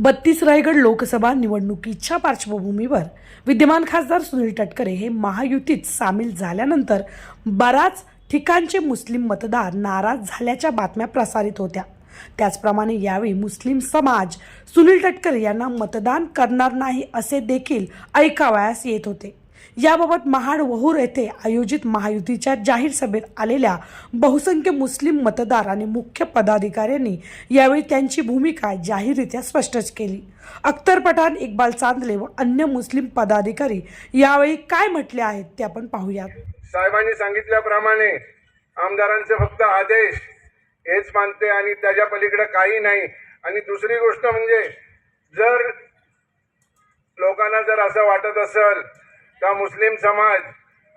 बत्तीस रायगड लोकसभा निवडणुकीच्या पार्श्वभूमीवर विद्यमान खासदार सुनील तटकरे हे महायुतीत सामील झाल्यानंतर बराच ठिकाणचे मुस्लिम मतदार नाराज झाल्याच्या बातम्या प्रसारित होत्या. त्याचप्रमाणे यावेळी मुस्लिम समाज सुनील तटकरे यांना मतदान करणार नाही असे देखील ऐकावयास येत होते. याबाबत महाड वहूर येथे आयोजित महायुतीच्या जाहीर सभेत आलेल्या बहुसंख्य मुस्लिम मतदार आणि मुख्य पदाधिकाऱ्यांनी यावेळी त्यांची भूमिका जाहीररित्या स्पष्टच केली. अख्तर पठाण इक्बाल चांदले व अन्य मुस्लिम पदाधिकारी यावेळी काय म्हटले आहेत ते आपण पाहूयात. साहेबांनी सांगितल्याप्रमाणे आमदारांचे फक्त आदेश हेच मानते आणि त्याच्या पलीकडे काही नाही. आणि दुसरी गोष्ट म्हणजे जर लोकांना जर असं वाटत असेल का मुस्लिम समाज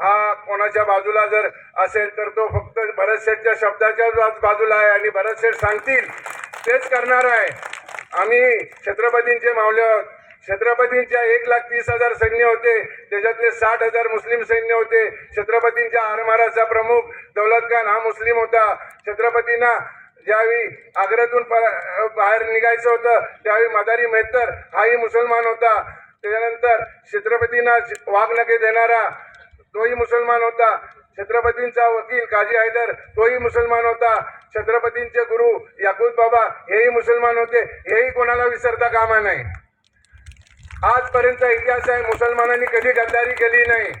हा कोणाच्या बाजूला जर असेल तर तो फक्त भरत शेठच्या शब्दाच्या बाजूला आहे आणि भरत शेठ सांगतील तेच करणार आहे. आम्ही छत्रपतींचे मावले आहोत. छत्रपतींच्या एक लाख तीस हजार सैन्य होते त्याच्यातले साठ हजार मुस्लिम सैन्य होते. छत्रपतींच्या आरमाराचा प्रमुख दौलत खान हा मुस्लिम होता. छत्रपतींना ज्यावेळी आग्र्यातून प- बाहेर निघायचं होतं त्यावेळी मदारी मेहतर हाही मुसलमान होता. त्याच्यानंतर छत्रपतींना वागणके देणारा तोही मुसलमान होता. छत्रपतींचा वकील काजी हैदर तोही मुसलमान होता. छत्रपतींचे गुरु याकूब बाबा हेही मुसलमान होते. हेही कोणाला विसरता कामा नाही आजपर्यंत इतिहास आहे मुसलमानांनी कधी गद्दारी केली नाही.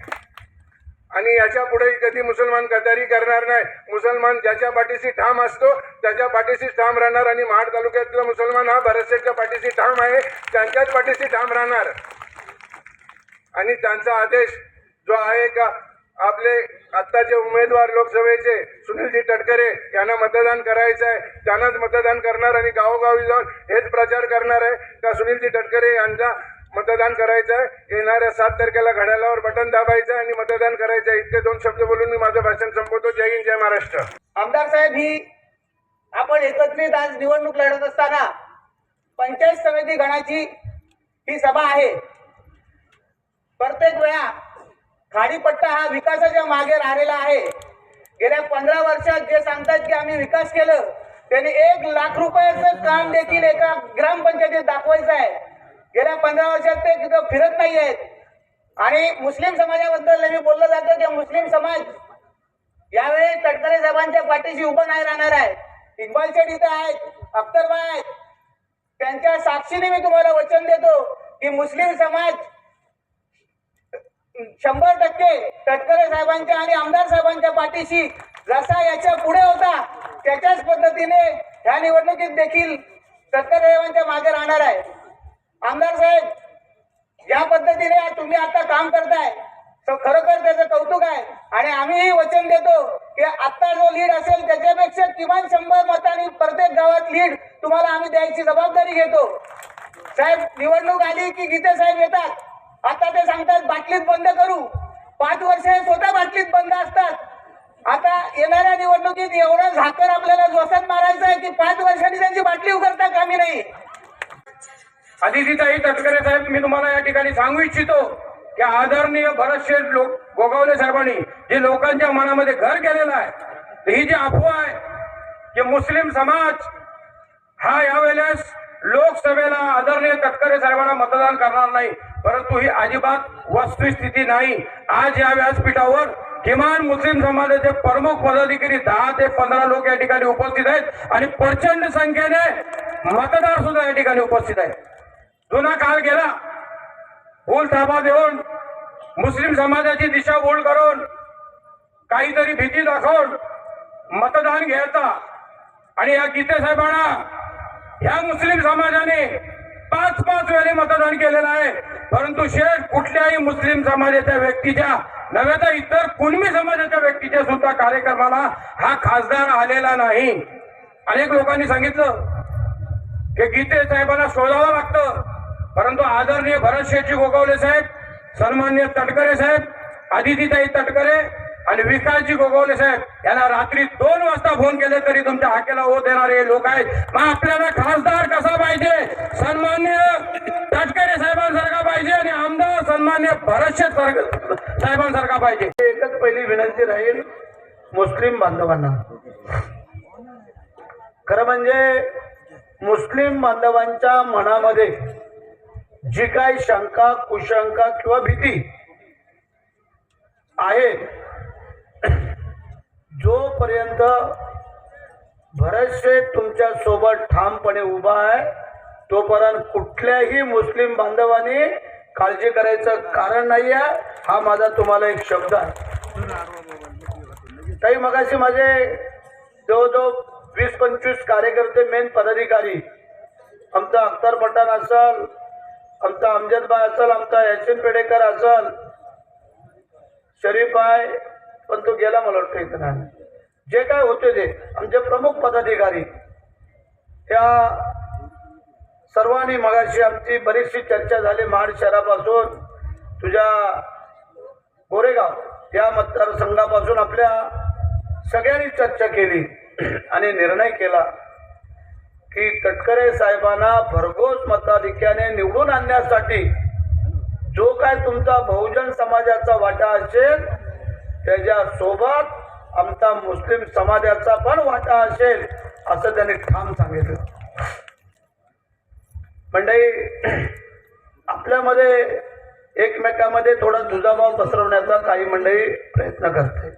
आणि याच्या पुढेही कधी मुसलमान गद्दारी करणार नाही. मुसलमान ज्याच्या पाठीशी ठाम असतो त्याच्या पाठीशी ठाम राहणार आणि महाड तालुक्यातला मुसलमान हा भरतशेठच्या पाठीशी ठाम आहे त्यांच्याच पाठीशी ठाम राहणार. आणि त्यांचा आदेश जो आहे का आपले आत्ताचे उमेदवार लोकसभेचे सुनीलजी तटकरे यांना मतदान करायचं आहे त्यांनाच मतदान करणार आणि गावोगावी जाऊन हेच प्रचार करणार आहे का सुनीलजी तटकरे यांचा मतदान करायचं. येणाऱ्या सात तारखेला घड्याळावर बटन दाबायचं आणि मतदान करायचं. इतके दोन शब्द बोलून मी माझं भाषण संपवतो. जय हिंद जय महाराष्ट्र. आमदार साहेब ही आपण एकत्रित आज निवडणूक लढत असताना पंचायत समिती गणाची ही सभा आहे. प्रत्येक वेळा खाडीपट्टा हा विकासाच्या मागे राहिलेला आहे. गेल्या पंधरा वर्षात जे सांगतात की आम्ही विकास केलं त्यांनी एक लाख रुपयाचं काम देखील एका ग्रामपंचायतीत दाखवायचं आहे. गेल्या पंधरा वर्षात ते तिथं फिरत नाही आहेत. आणि मुस्लिम समाजाबद्दल नेहमी बोललं जातं की मुस्लिम समाज यावेळी तटकरे साहेबांच्या पाठीशी उभं नाही राहणार आहे. इक्बाल शेठ इथं आहेत अख्तरबा आहेत. त्यांच्या साक्षीने मी तुम्हाला वचन देतो की मुस्लिम समाज शंभर टक्के तटकरे साहेबांच्या आणि आमदार साहेबांच्या पाठीशी जसा याच्यापुढे होता त्याच्याच पद्धतीने ह्या निवडणुकीत देखील तटकरे साहेबांच्या मागे राहणार आहे. आमदार साहेब ज्या पद्धतीने तुम्ही आता काम करताय. तर खरोखर त्याचं कौतुक आहे. आणि आम्हीही वचन देतो की आता जो लीड असेल त्याच्यापेक्षा किमान शंभर मतांनी प्रत्येक गावात लीड तुम्हाला आम्ही द्यायची जबाबदारी घेतो. साहेब निवडणूक आली की गीते साहेब येतात. आता ते सांगतात बाटलीत बंद करू. पाच वर्ष हे स्वतः बाटलीत बंद असतात. आता येणाऱ्या निवडणुकीत एवढं झाकर आपल्याला जोसात मारायचं आहे की पाच वर्षांनी त्यांची बाटली उघडता कामी नाही. आदितीताई तटकरे साहेब मी तुम्हाला या ठिकाणी सांगू इच्छितो की आदरणीय भरत लोक गोगावले साहेबांनी जे लोकांच्या मनामध्ये घर केलेलं आहे ही जी अफवा आहे की मुस्लिम समाज हा यावेळेस लोकसभेला आदरणीय तटकरे साहेबांना मतदान करणार नाही परंतु ही अजिबात वस्तुस्थिती नाही. आज या व्यासपीठावर किमान मुस्लिम समाजाचे प्रमुख पदाधिकारी दहा ते पंधरा लोक या ठिकाणी उपस्थित आहेत आणि प्रचंड संख्येने मतदार सुद्धा या ठिकाणी उपस्थित आहेत. जुना काल गेला. बोल थापा देऊन मुस्लिम समाजाची दिशाभूल करून काहीतरी भीती दाखवून मतदान घ्यायचा. आणि या गीते साहेबांना ह्या मुस्लिम समाजाने पाच पाच वेळे मतदान केलेलं आहे. परंतु शेठ कुठल्याही मुस्लिम समाजाच्या व्यक्तीच्या नव्हे तर इतर कुणबी समाजाच्या व्यक्तीच्या सुद्धा कार्यक्रमाला हा खासदार आलेला नाही. अनेक लोकांनी सांगितलं की गीते साहेबांना शोधावं लागतं. परंतु आदरणीय भरत शेट्टी गोगावले साहेब सन्मान्य तटकरे साहेब आदितीताई तटकरे आणि विकासजी गोगावले साहेब यांना रात्री दोन वाजता फोन केले तरी तुमच्या हाकेला हो देणारे लोक आहेत. मग आपल्याला खासदार कसा पाहिजे? सन्मान्य तटकरे साहेबांसारखा पाहिजे आणि आमदार सन्मान्य भरतशे साहेबांसारखा पाहिजे? एकच पहिली विनंती राहील मुस्लिम बांधवांना. खरं म्हणजे मुस्लिम बांधवांच्या मनामध्ये जी काय शंका कुशंका किंवा भीती आहे जोपर्यंत भरतशेठ तुमच्यासोबत ठामपणे उभा आहे तोपर्यंत कुठल्याही मुस्लिम बांधवांनी काळजी करायचं कारण नाही आहे हा माझा तुम्हाला एक शब्द आहे. काही मगाशी माझे जवळजवळ वीस पंचवीस कार्यकर्ते मेन पदाधिकारी आमचा अख्तर पठाण असल आमचा अमजदबाय असल आमचा याचिन पेडेकर असल शरीफ आहे पण तो गेला मला वाटतं इथं नाही जे काय होते ते आमचे प्रमुख पदाधिकारी. त्या सर्वांनी मगाशी आमची बरीचशी चर्चा झाली महाड शहरापासून. तुझ्या गोरेगाव या मतदारसंघापासून आपल्या सगळ्यांनी चर्चा केली आणि निर्णय केला. की तटकरे साहेबांना भरघोस मताधिक्याने निवडून आणण्यासाठी जो काय तुमचा बहुजन समाजाचा वाटा असेल त्याच्या सोबत आमचा मुस्लिम समाजाचा पण वाटा असेल असं त्यांनी ठाम सांगितलं. मंडळी आपल्यामध्ये एकमेकामध्ये थोडा दुजाभाव पसरवण्याचा काही मंडळी प्रयत्न करते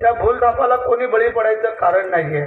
त्या भूलथापाला कोणी बळी पडायचं कारण नाहीये.